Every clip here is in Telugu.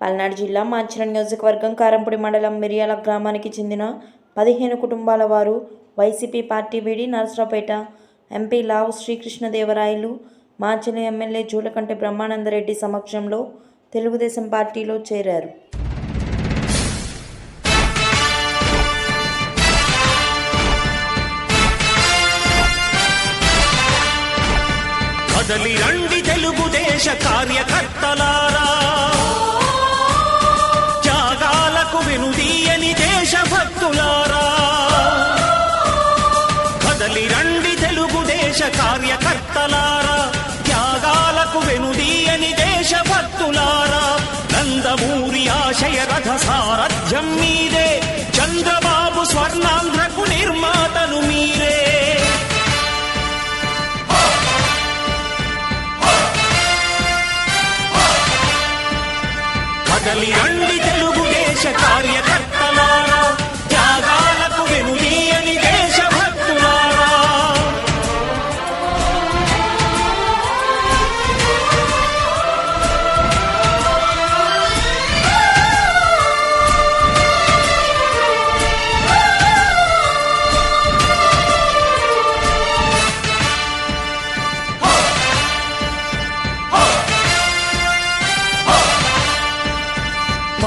పల్నాడు జిల్లా మాంచిన నియోజకవర్గం కారంపూడి మండలం మిరియాల గ్రామానికి చెందిన పదిహేను కుటుంబాల వారు వైసీపీ పార్టీ వీడి నరసరావుపేట ఎంపీ లావు శ్రీకృష్ణదేవరాయలు మాంచిన ఎమ్మెల్యే జూలకంటి బ్రహ్మానందరెడ్డి సమక్షంలో తెలుగుదేశం పార్టీలో చేరారు. కదలి రండి తెలుగుదేశ కార్యకర్తలారా. కర్తలారా త్యాగాలకు వెనుదీయని దేశభక్తులారా నందమూరి ఆశయ రథ సారథ్యం మీదే చంద్రబాబు స్వర్ణాంధ్రకు నిర్మాతను మీరే. కదలి రండి తెలుగు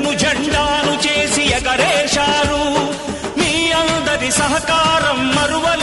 గుండెను జెండాను చేసి ఎగరేశారు. మీ అందరి సహకారం మరువలు